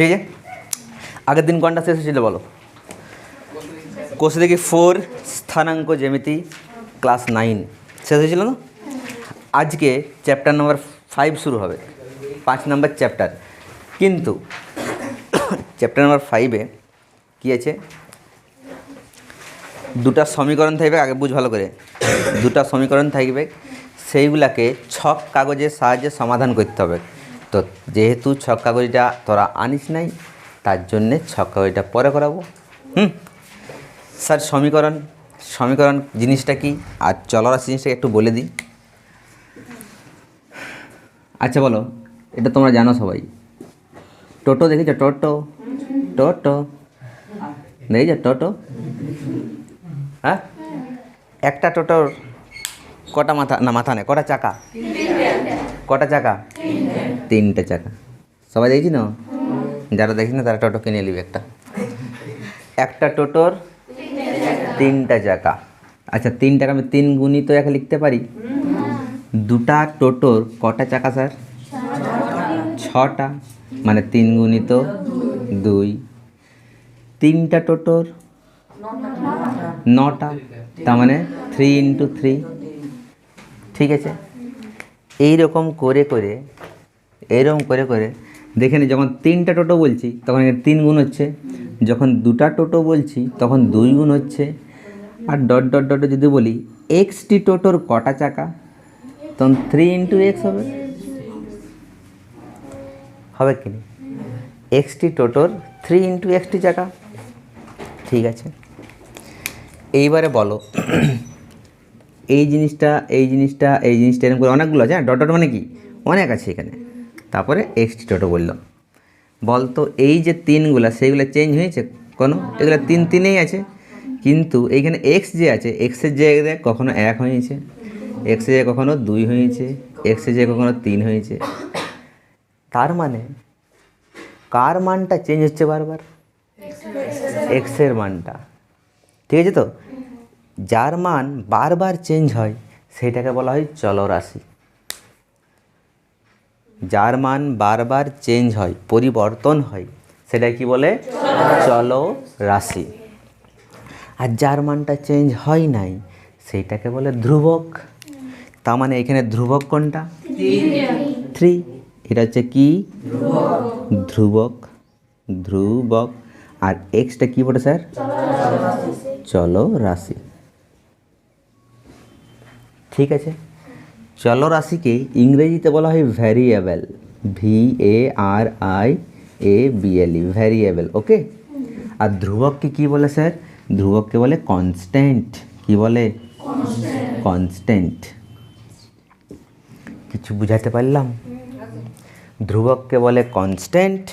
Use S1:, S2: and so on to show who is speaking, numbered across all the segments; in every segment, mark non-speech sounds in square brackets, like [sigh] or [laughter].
S1: ঠিক আছে? আগের দিন কোনটা শেষ হয়েছিল বলো? কোষে দেখি ফোর স্থানাঙ্ক জ্যামিতি ক্লাস নাইন শেষ হয়েছিল না? আজকে চ্যাপ্টার নাম্বার ফাইভ শুরু হবে। পাঁচ নাম্বার চ্যাপ্টার কিন্তু চ্যাপ্টার নাম্বার ফাইভে কী আছে? দুটা সমীকরণ থাকবে, আগে বুঝ ভালো করে। দুটা সমীকরণ থাকবে, সেইগুলাকে ছক কাগজের সাহায্যে সমাধান করতে হবে। তো যেহেতু ছক কাগজটা তোরা আনিস নাই, তার জন্যে ছক কাগজটা পরে করাবো। হুম? স্যার, সমীকরণ সমীকরণ জিনিসটা কি? আর চলরাশি জিনিসটা একটু বলে দিই। আচ্ছা বলো, এটা তোমরা জানো সবাই। টোটো দেখেছ? টোটো টোটো। দেখেছ? টোটো? হ্যাঁ? একটা টোটোর কটা মাথা, না, মাথা নেই, কটা চাকা? কটা চাকা? তিনটে চাকা। সবাই দেখছি না যারা দেখি না, তারা টোটো কিনে নিবি একটা। একটা টোটোর তিনটা চাকা। আচ্ছা তিন টাকা আমি তিন গুণিত এক লিখতে পারি? দুটা টোটোর কটা চাকা, স্যার? ছটা। মানে তিন গুণিত দুই। তিনটা টোটোর নটা। তার মানে থ্রি ইন্টু থ্রি ঠিক আছে? এই রকম করে করে এইরকম করে করে দেখে নি, যখন তিনটা টোটো বলছি, তখন এখানে তিন গুণ হচ্ছে। যখন দুটা টোটো বলছি, তখন দুই গুণ হচ্ছে। আর ডট ডট, ডটে যদি বলি এক্সটি টোটোর কটা চাকা? তখন থ্রি ইন্টু এক্স হবে। হবে কি এক্সটি টোটোর থ্রি ইন্টু এক্সটি চাকা। ঠিক আছে। এইবারে বলো, এই জিনিসটা এই জিনিসটা এই জিনিসটা এরকম করে অনেকগুলো আছে হ্যাঁ? ডট ডট মানে কি? অনেক আছে এখানে। তারপরে এক্সটি টোটো বললাম বলতো, এই যে তিনগুলা, সেইগুলো চেঞ্জ হয়েছে কোনো? এগুলো তিন তিনেই আছে। কিন্তু এইখানে এক্স যে আছে এক্সের জায়গায় কখনো এক হয়েছে এক্সের জায়গায় কখনো দুই হয়েছে এক্সের জায়গায় কখনো তিন হয়েছে। তার মানে কার মানটা চেঞ্জ হচ্ছে বারবার? এক্সের মানটা। ঠিক আছে তো? যার মান বারবার চেঞ্জ হয়, সেটাকে বলা হয় চলরাশি। যার মান বারবার চেঞ্জ হয়, পরিবর্তন হয়, সেটা কি বলে? চল রাশি। আর যার মানটা চেঞ্জ হয় নাই, সেইটাকে বলে ধ্রুবক। তার মানে এখানে ধ্রুবক কোনটা? থ্রি এটা হচ্ছে কি? ধ্রুবক। ধ্রুবক। আর এক্সটা কি বলে স্যার? চলো রাশি। ঠিক আছে? চলো রাশিকে ইংরেজিতে বলা হয় variable V A R I A B L E variable okay আর ধ্রুবককে কি বলে স্যার ধ্রুবককে বলে কনস্ট্যান্ট কি বলে কনস্ট্যান্ট কিছু বুঝাতে পারলাম ধ্রুবককে বলে কনস্ট্যান্ট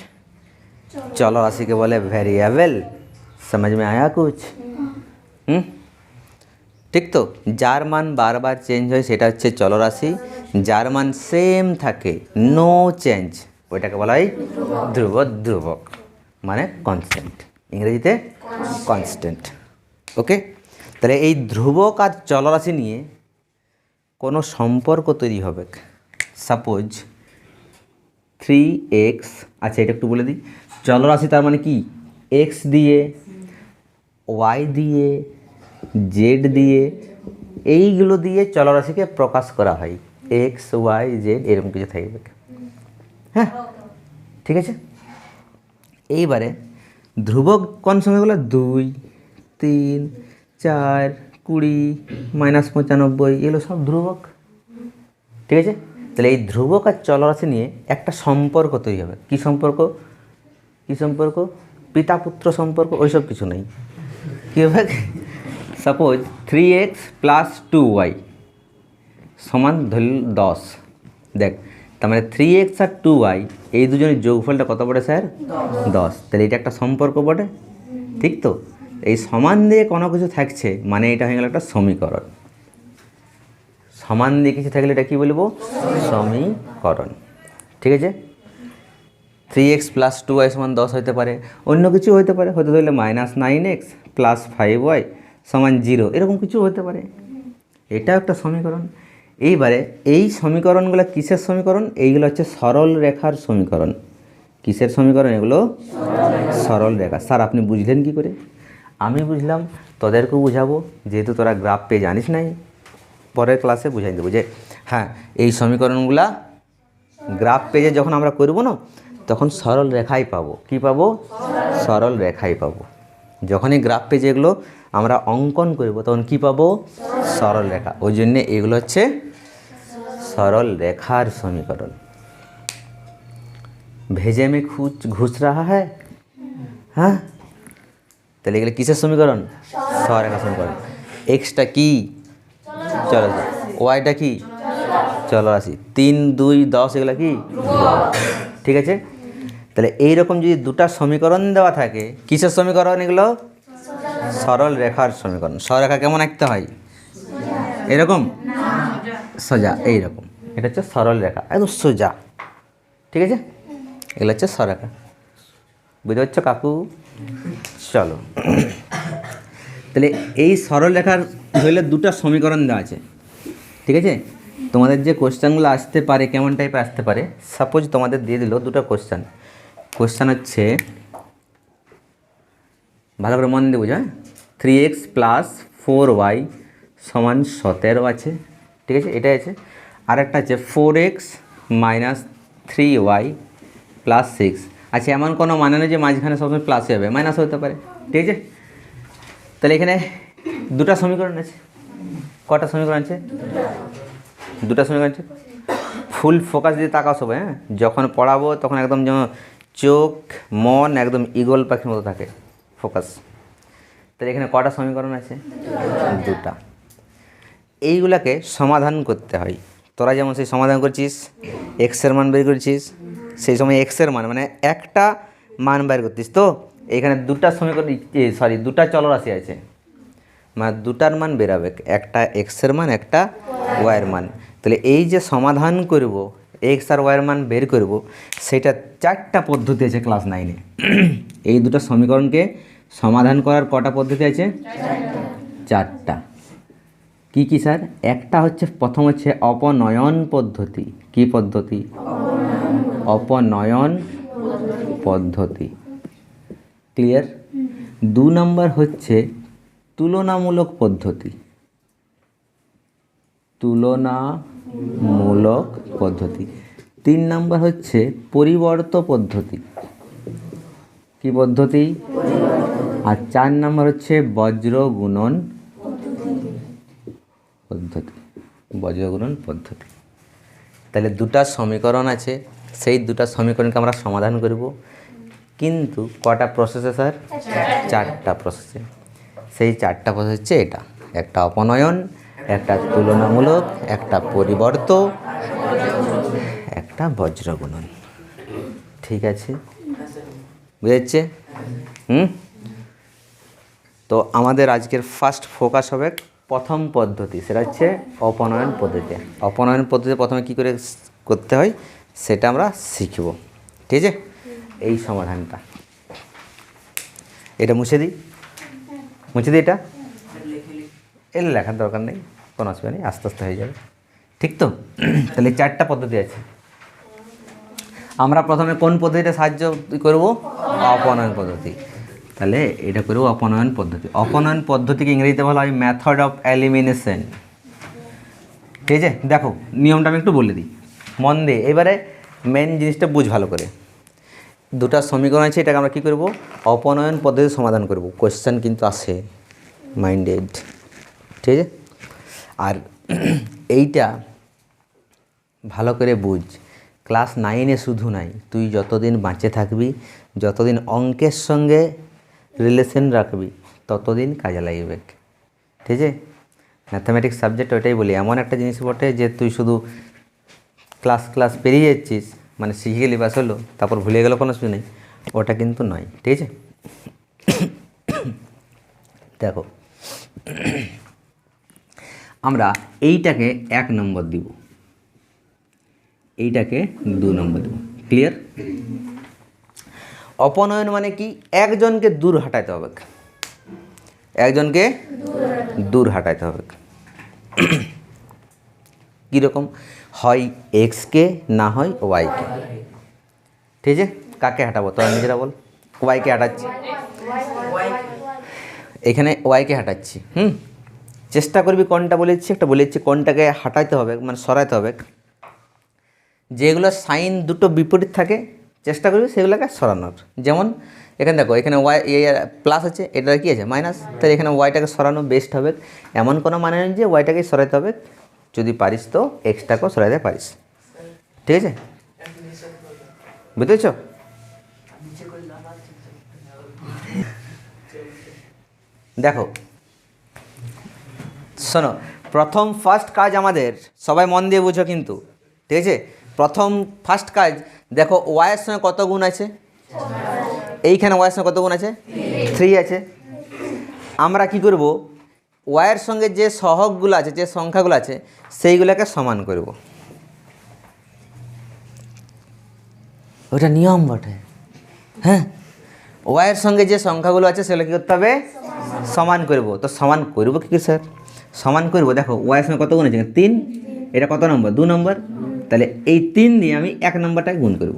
S1: चलो राशि के बोले वेरिएबल समझ में आया कुछ হুম ঠিক তো? যার মান বারবার চেঞ্জ হয় সেটা হচ্ছে চলরাশি। যার মান সেম থাকে নো চেঞ্জ ওইটাকে বলা হয় ধ্রুব ধ্রুবক। মানে কনস্ট্যান্ট ইংরেজিতে কনস্ট্যান্ট ওকে? তাহলে এই ধ্রুবক আর চলরাশি নিয়ে কোনো সম্পর্ক তৈরি হবে সাপোজ থ্রি এক্স আচ্ছা এটা একটু বলে দিই। চলরাশি তার মানে কি? এক্স দিয়ে ওয়াই দিয়ে জেড দিয়ে, এইগুলো দিয়ে চলরাশিকে প্রকাশ করা হয়। এক্স ওয়াই জেড এরকম কিছু থাকবে হ্যাঁ ঠিক আছে? এইবারে ধ্রুবক কোন সময়গুলো দুই, তিন, চার, কুড়ি, মাইনাস পঁচানব্বই, এগুলো সব ধ্রুবক। ঠিক আছে? তাহলে এই ধ্রুবক আর চলরাশি নিয়ে একটা সম্পর্ক তৈরি হবে। কী সম্পর্ক? কী সম্পর্ক? পিতা পুত্র সম্পর্ক, ওইসব কিছু নেই। কী হবে? Suppose three x plus two y সমান ধরল দশ। দেখ, তার মানে থ্রি এক্স আর টু ওয়াই এই দুজনের যোগফলটা কত পড়ে স্যার? দশ। তাহলে এটা একটা সম্পর্ক বটে। ঠিক তো? এই সমান দিয়ে কোনো কিছু থাকছে মানে এটা হয়ে গেল একটা সমীকরণ। সমান দিয়ে কিছু থাকলে এটা কী বলব? সমীকরণ। ঠিক আছে? Three x plus two y সমান দশ হতে পারে। অন্য কিছু হতে পারে। হয়তো ধরলে minus nine x plus five y সমান জিরো, এরকম কিছু হতে পারে। এটাও একটা সমীকরণ। এইবারে এই সমীকরণগুলো কিসের সমীকরণ? এইগুলো হচ্ছে সরল রেখার সমীকরণ। কিসের সমীকরণ? এগুলো সরল রেখা। স্যার, আপনি বুঝলেন কি করে? আমি বুঝলাম, তোদেরকেও বুঝাবো। যেহেতু তোরা গ্রাফ পেয়ে জানিস নাই, পরের ক্লাসে বুঝাই দেবো যে হ্যাঁ এই সমীকরণগুলা গ্রাফ পেজে যখন আমরা করব না, তখন সরল রেখাই পাবো। কি পাবো? সরল রেখাই পাবো। যখনই গ্রাফ পেজে এগুলো আমরা অঙ্কন করব, তখন কি পাবো? সরল রেখা। ওই জন্যে এগুলো হচ্ছে সরল রেখার সমীকরণ। ভেজে মে খুচ ঘুষ রাহা হ্যাঁ? হ্যাঁ? তাহলে এগুলো কিসের সমীকরণ? সরেখা সমীকরণ। এক্সটা কি? চলো ওয়াইটা কি? চলো আসি। তিন, দুই, দশ, এগুলো কি? ঠিক আছে? তাহলে এইরকম যদি দুটা সমীকরণ দেওয়া থাকে, কিসের সমীকরণ এগুলো? সরল রেখার সমীকরণ। সরলরেখা কেমন আঁকতে হয়? এরকম? সোজা, এইরকম। এটা হচ্ছে সরল রেখা, একদম সোজা। ঠিক আছে? এগুলো হচ্ছে সরলরেখা বুঝতে পারছ কাকু? চলো। তাহলে এই সরল রেখার ধরলে দুটো সমীকরণ দেওয়া আছে। ঠিক আছে? তোমাদের যে কোশ্চেনগুলো আসতে পারে, কেমন টাইপের আসতে পারে সাপোজ তোমাদের দিয়ে দিল দুটো কোশ্চেন কোশ্চেন হচ্ছে ভালো করে মন দিয়ে বুঝো হ্যাঁ? Three x plus four y সমান সতেরো আছে, ঠিক আছে? এটাই আছে। আর একটা আছে four x minus three y plus six আচ্ছা এমন কোনো মানে নেই যে মাঝখানে সবসময় প্লাসই হবে মাইনাস হতে পারে, ঠিক আছে? তাহলে এখানে দুটা সমীকরণ আছে। কটা সমীকরণ আছে? দুটা সমীকরণ আছে। ফুল ফোকাস দিয়ে তাকাও সবাই হ্যাঁ? যখন পড়াবো তখন একদম যেন চোখ, মন একদম ইগল পাখির মতো থাকে। ফোকাস। তাহলে এখানে কটা সমীকরণ আছে? দুটা। এইগুলাকে সমাধান করতে হয়। তোরা যেমন সেই সমাধান করছিস এক্সের মান বের করছিস, সেই সময় এক্সের মান মানে একটা মান বের করতিস তো? এখানে দুটা সমীকরণ সরি দুটা চলরাশি আছে। মানে দুটার মান বেরাবে একটা এক্সের মান, একটা ওয়াইয়ের মান। তাহলে এই যে সমাধান করব এক্স আর ওয়াইয়ের মান বের করব, সেটা চারটা পদ্ধতি আছে ক্লাস নাইনে [clears throat] এই দুটো সমীকরণকে সমাধান করার কটা পদ্ধতি আছে? চারটা। কি কি স্যার? একটা হচ্ছে, প্রথম হচ্ছে অপনয়ন পদ্ধতি। কি পদ্ধতি? অপনয়ন পদ্ধতি। ক্লিয়ার দু নম্বর হচ্ছে তুলনামূলক পদ্ধতি। তুলনামূলক পদ্ধতি। তিন নম্বর হচ্ছে পরিবর্ত পদ্ধতি। কি পদ্ধতি? আর চার নম্বর হচ্ছে বজ্র গুণন পদ্ধতি। বজ্রগুণন পদ্ধতি। তাহলে দুটা সমীকরণ আছে সেই দুটা সমীকরণকে আমরা সমাধান করব। কিন্তু কটা প্রসেসে স্যার? চারটা। প্রসেসে সেই চারটা প্রসেস হচ্ছে এটা। একটা অপনয়ন একটা তুলনামূলক, একটা পরিবর্ত একটা বজ্রগুণন। ঠিক আছে? বুঝেছে? হুম? তো আমাদের আজকের ফার্স্ট ফোকাস হবে প্রথম পদ্ধতি, সেটা হচ্ছে অপনয়ন পদ্ধতি। অপনয়ন পদ্ধতি প্রথমে কী করে করতে হয়? সেটা আমরা শিখব। ঠিক আছে? এই সমাধানটা। এটা মুছে দিই? মুছে দিই এটা? এর লেখার দরকার নেই। কোনো অসুবিধা নেই আস্তে আস্তে হয়ে যাবে। ঠিক তো? [clears throat] তাহলে চারটা পদ্ধতি আছে। আমরা প্রথমে কোন পদ্ধতিটা সাহায্য করব? অপনয়ন পদ্ধতি। তাহলে এটা করব অপনয়ন পদ্ধতি। অপনয়ন পদ্ধতিকে ইংরেজিতে বলা হয় মেথড অফ এলিমিনেশন ঠিক আছে? দেখো, নিয়মটা আমি একটু বলে দিই। মন দিয়ে। এবারে মেন জিনিসটা বুঝ ভালো করে। দুটা সমীকরণ আছে, এটাকে আমরা কী করব? অপনয়ন পদ্ধতি সমাধান করব। কোয়েশ্চেন কিন্তু আসে মাইন্ডেড ঠিক আছে? আর এইটা ভালো করে বুঝ। ক্লাস নাইনে শুধু নাই, তুই যতদিন বাঁচে থাকবি, যতদিন অঙ্কের সঙ্গে রিলেশন রাখবি, ততদিন কাজে লাগবে। ঠিক আছে? ম্যাথামেটিক্স সাবজেক্ট ওইটাই বলি। এমন একটা জিনিস বটে যে তুই শুধু ক্লাস ক্লাস পেরিয়ে যাচ্ছিস মানে শিখে গেলি বাস হলো, তারপর ভুলে গেল কোনো কিছু নেই। ওটা কিন্তু নয়। ঠিক আছে? [coughs] দেখো। আমরা এইটাকে এক নম্বর দিব। এইটাকে দু নম্বর দেব। ক্লিয়ার অপনয়ন মানে কি? একজনকে দূর হাঁটাইতে হবে। একজনকে দূর হাঁটাইতে হবে। কীরকম? হয় এক্সকে না হয় ওয়াইকে ঠিক আছে? কাকে হাঁটাবো? তোরা নিজেরা বল। ওয়াইকে হাঁটাচ্ছি। এখানে ওয়াইকে হাঁটাচ্ছি। হুম? চেষ্টা করবি কোনটা বলেছি, একটা বলেছি, কোনটাকে হাঁটাইতে হবে মানে সরাইতে হবে। যেগুলো সাইন দুটো বিপরীত থাকে, চেষ্টা করবি সেগুলোকে সরানোর। যেমন এখানে দেখো, এখানে ওয়াই প্লাস আছে, এটা কি আছে? মাইনাস তাই এখানে ওয়াইটাকে সরানো বেস্ট হবে। এমন কোনো মানে নেই যে ওয়াইটাকে সরাইতে হবে। যদি পারিস তো এক্সট্রাকেও সরাইতে পারিস। ঠিক আছে? বুঝতেছ দেখো শোনো, প্রথম ফার্স্ট কাজ আমাদের, সবাই মন দিয়ে বুঝো কিন্তু, ঠিক আছে? প্রথম ফার্স্ট কাজ, দেখো ওয়াইয়ের সঙ্গে কত গুণ আছে? এইখানে ওয়াইয়ের সঙ্গে কত গুণ আছে? থ্রি আছে। আমরা কি করব? ওয়াইয়ের সঙ্গে যে সহগগুলো আছে, যে সংখ্যাগুলো আছে, সেইগুলোকে সমান করব। ওটা নিয়ম বটে। হ্যাঁ? ওয়াইয়ের সঙ্গে যে সংখ্যাগুলো আছে, সেগুলো কী করতে হবে? সমান করব। তো সমান করব কী কি, স্যার? সমান করব দেখো ওয়াইয়ের সঙ্গে কত গুণ আছে তিন এটা কত নম্বর? দু নম্বর। তাহলে এই তিন দিয়ে আমি এক নম্বরটাকে গুণ করব।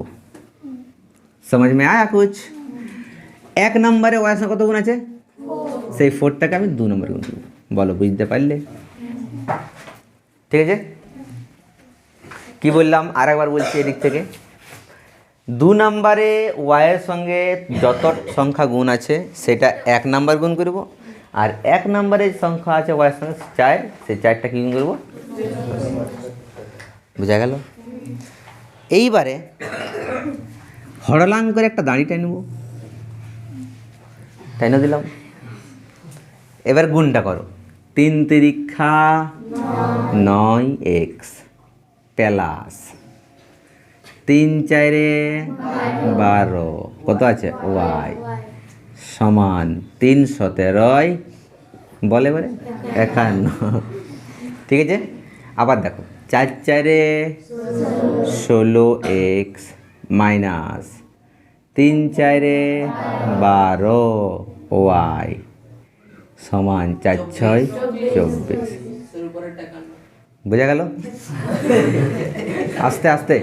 S1: সমাজ মে আয়া কুছ এক নম্বরে ওয়াইয়ের সঙ্গে কত গুণ আছে? সেই ফোরটাকে আমি দু নম্বরে গুণ করব। বলো বুঝতে পারলে? ঠিক আছে? কি বললাম? আরেকবার বলছি এদিক থেকে। দু নম্বরে ওয়াইয়ের সঙ্গে যত সংখ্যা গুণ আছে সেটা এক নাম্বার গুণ করব। আর এক নম্বরে সংখ্যা আছে ওয়াইয়ের সঙ্গে চার, সেই চারটা কি করব? বোঝা গেল? এইবারে হরলাং করে একটা দাঁড়ি টেনে নেব। টেনে দিলাম। এবার গুণটা করো। তিন তিরিক্ষা নয় এক্স প্লাস তিন চারে বারো। কত আছে? ওয়াই। সমান তিন সতেরোয় বলে বলে? একান্ন। ঠিক আছে? আবার দেখো, চার চারে ষোলো এক্স মাইনাস তিন চারে বারো ওয়াই সমান চার ছয় চব্বিশ। বোঝা গেল? আস্তে আস্তে।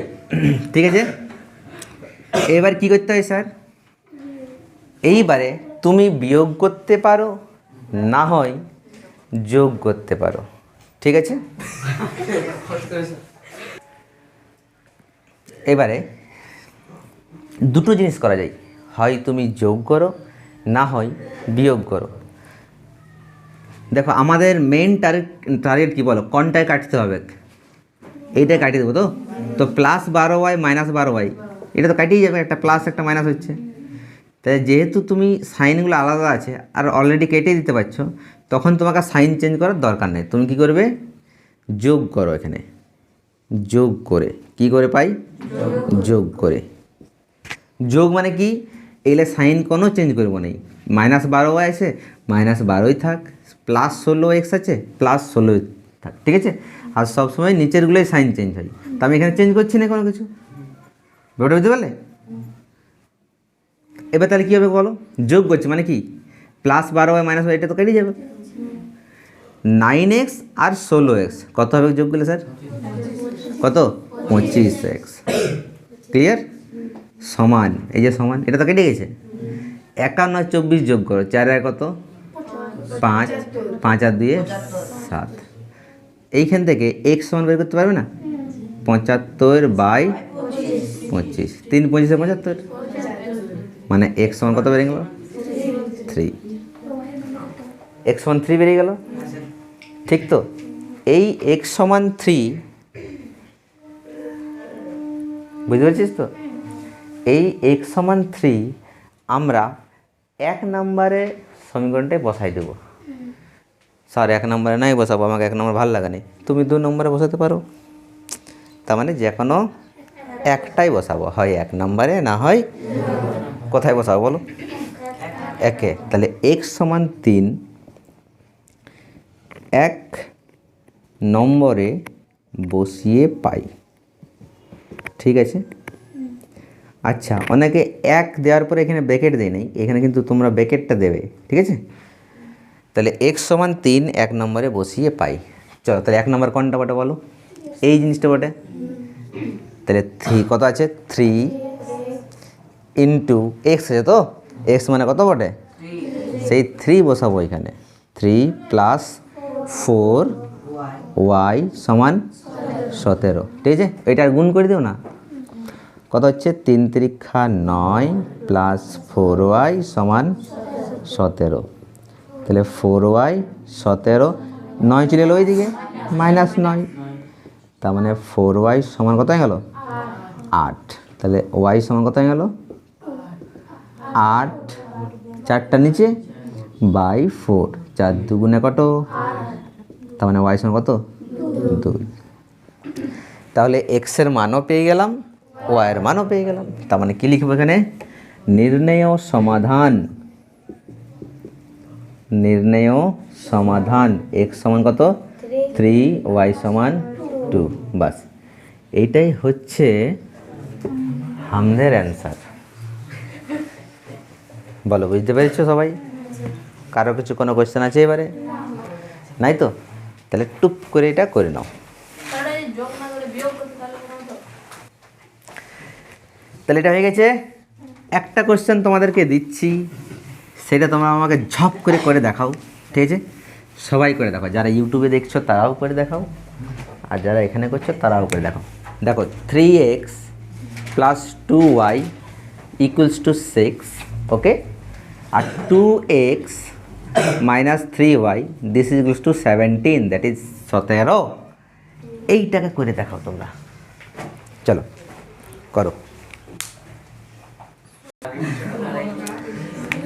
S1: ঠিক আছে? এবার কি করতে হয় স্যার? এইবারে তুমি বিয়োগ করতে পারো, না হয় যোগ করতে পারো। ঠিক আছে? এবারে দুটো জিনিস করা যায়। হয় তুমি যোগ করো, না হয় বিয়োগ করো। দেখো, আমাদের মেন টার্গেট টার্গেট কী বলো? কোনটায় কাটতে হবে? এইটাই কাটিয়ে দেবো তো? তো প্লাস বারো ওয়াই মাইনাস বারো ওয়াই এটা তো কাটিয়ে যাবে, একটা প্লাস একটা মাইনাস হচ্ছে। তাই যেহেতু তুমি সাইনগুলো আলাদা আছে আর অলরেডি কেটে দিতে পারছ, তখন তোমাকে সাইন চেঞ্জ করার দরকার নেই। তুমি কি করবে? যোগ করো এখানে। যোগ করে। কি করে পাই? যোগ করে। যোগ মানে কি? এগুলো সাইন কোনো চেঞ্জ করব নেই। মাইনাস বারো আছে মাইনাস বারোই থাক প্লাস ষোলো এক্স আছে প্লাস ষোলোই থাক, ঠিক আছে? আর সবসময় নিচেরগুলোই সাইন চেঞ্জ হয়। তা আমি এখানে চেঞ্জ করছি না কোনো কিছু? ব্যাপারটা বুঝতে পারলে? এবার তাহলে কী হবে বলো? যোগ করছে মানে কি? প্লাস বারো হয় মাইনাস এটা তো কেটে যাবে। নাইন এক্স আর ষোলো এক্স কত হবে যোগ করলে স্যার কত? পঁচিশ এক্স ক্লিয়ার সমান, এই যে সমান, এটা তো কেটে গেছে। একান্ন আর চব্বিশ যোগ করো, চার আর কত? পাঁচ পাঁচ আর দুয়ে সাত। এইখান থেকে এক্স সমান বের করতে পারবে না? পঁচাত্তর বাই পঁচিশ। তিন পঁচিশে পঁচাত্তর। মানে এক্স সমান কত বেরিয়ে গেল? থ্রি এক্স ওয়ান থ্রি বেরিয়ে গেল? ঠিক তো? এই এক্স সমান থ্রি বুঝতে পারছিস তো? এই এক্স সমান থ্রি আমরা এক নম্বরে সমীকরণটাই বসাই দেবো। স্যার এক নম্বরে নাই বসাবো, আমাকে এক নম্বর ভালো লাগে তুমি দু নম্বরে বসাতে পারো। তার মানে যে কোনো একটাই বসাবো, হয় এক নম্বরে না হয় কোথায় বসাবো বলো? একে। তাহলে এক্স সমান তিন, এক নম্বরে বসিয়ে পাই। ঠিক আছে? আচ্ছা অনেকে এক দেওয়ার পরে এখানে ব্যাকেট দেয় নেই, এখানে কিন্তু তোমরা ব্যাকেটটা দেবে, ঠিক আছে? তাহলে এক্স সমান তিন, এক নম্বরে বসিয়ে পাই। চলো, তাহলে এক নম্বর কোনটা বটে বলো? এই জিনিসটা বটে? তাহলে থ্রি, কত আছে? থ্রি। ইন্টু এক্স আছে তো? এক্স মানে কত বটে? সেই থ্রি বসাবো এখানে। থ্রি প্লাস ফোর ওয়াই সমান সতেরো। ঠিক আছে? এটার গুণ করে দিও না। কত হচ্ছে? তিন তিরিক্ষা নয় প্লাস ফোর ওয়াই সমান সতেরো। তাহলে ফোর ওয়াই সতেরো। নয় চলে এলো ওইদিকে? মাইনাস নয়। তার মানে ফোর ওয়াই সমান কত হয়ে গেল? আট। তাহলে ওয়াই সমান কত হয়ে গেল? আট, চারটা নিচে, বাই ফোর, চার দুগুণে কত? তার মানে ওয়াই সমান কত? দুই। তাহলে এক্সের মানও পেয়ে গেলাম ওয়াইয়ের মানও পেয়ে গেলাম। তার মানে কী লিখব এখানে? নির্ণেয় সমাধান। নির্ণেয় সমাধান। এক্স সমান কত? থ্রি ওয়াই সমান টু বাস। এইটাই হচ্ছে আমাদের অ্যান্সার বলো, বুঝতে পেরেছ সবাই? কারও কিছু কোনো কোয়েশ্চেন আছে এবারে? নাই তো? তাহলে টুপ করে এটা করে নাও।
S2: তাহলে
S1: এটা হয়ে গেছে। একটা কোশ্চেন তোমাদেরকে দিচ্ছি। সেটা তোমরা আমাকে ঝপ করে করে দেখাও, ঠিক আছে? সবাই করে দেখাও। যারা ইউটিউবে দেখছ, তারাও করে দেখাও। আর যারা এখানে করছ, তারাও করে দেখাও। দেখো three x plus two y equals to six okay R two x minus three y this is equals to seventeen that is সতেরো। এইটাকে করে দেখাও তোমরা। চলো, করো।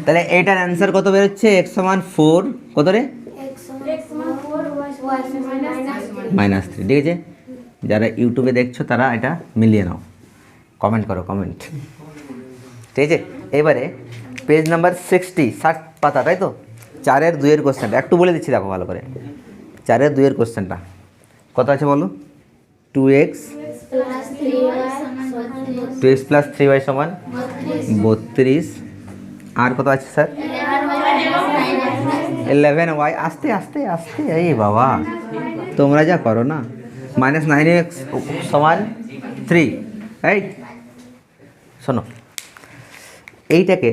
S1: তাহলে এইটার অ্যান্সার কত বেরোচ্ছে? এক্স সমান ফোর কত রে? মাইনাস থ্রি ঠিক আছে? যারা ইউটিউবে দেখছ, তারা এটা মিলিয়ে নাও। কমেন্ট করো কমেন্ট ঠিক আছে? এবারে পেজ নাম্বার সিক্সটি ষাট পাতা, তাই তো? চারের দুইয়ের কোশ্চেনটা একটু বলে দিচ্ছি দেখো ভালো করে। চারের দুইয়ের কোশ্চেনটা কত আছে বলো? Two x two x plus three y সমান বত্রিশ। আর কত আছে, স্যার? ইলেভেন ওয়াই আস্তে আস্তে আস্তে, এই বাবা। তোমরা যা করো না। মাইনাস নাইন এক্স সমান থ্রি এই, শোনো। এইটাকে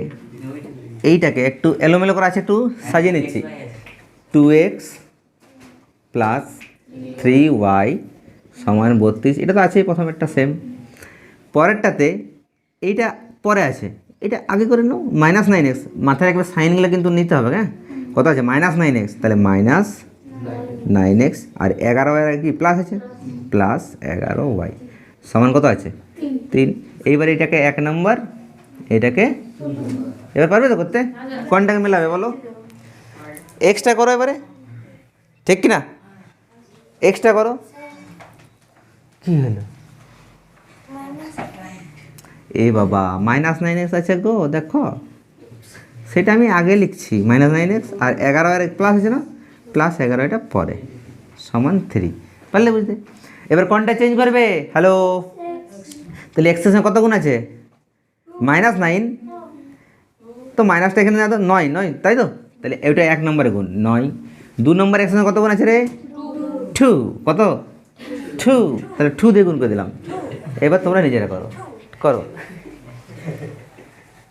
S1: এইটাকে একটু এলোমেলো করা আছে একটু সাজিয়ে নিচ্ছি। Two x plus three y সমান বত্রিশ এটা তো আছেই প্রথম একটা সেম পরেরটাতে এইটা পরে আছে এটা আগে করে নাও মাইনাস নাইন এক্স মাথায় একবার সাইনগুলো কিন্তু নিতে হবে হ্যাঁ? কত আছে মাইনাস নাইন এক্স তাহলে মাইনাস নাইন এক্স আর এগারো ওয়াই কি প্লাস আছে? প্লাস এগারো ওয়াই সমান কত আছে? তিন। এইবার এটাকে এক নম্বর এটাকে? এবার পারবে তো করতে? কোনটাকে মেলাবে বলো? এক্সট্রা করো এবারে। ঠিক কি না এক্সট্রা করো। কি হলো? এ বাবা মাইনাস নাইন এক্স আছে গো, দেখো। সেটা আমি আগে লিখছি মাইনাস নাইন এক্স আর এগারো আর প্লাস আছে না? প্লাস এগারো, এটা পরে। সমান থ্রি পারলে বুঝতে। এবার কোনটা চেঞ্জ করবে? হ্যালো তাহলে এক্সের সঙ্গে কত গুণ আছে? Minus nine. তো মাইনাসটা এখানে না তো, নয় নয়, তাই তো? তাহলে এটা এক নম্বরে গুণ, নয়। দু নম্বর একসঙ্গে কত গুণ আছে রে? টু কত? টু তাহলে টু দিয়ে গুণ করে দিলাম। এবার তোমরা নিজেরা করো। করো।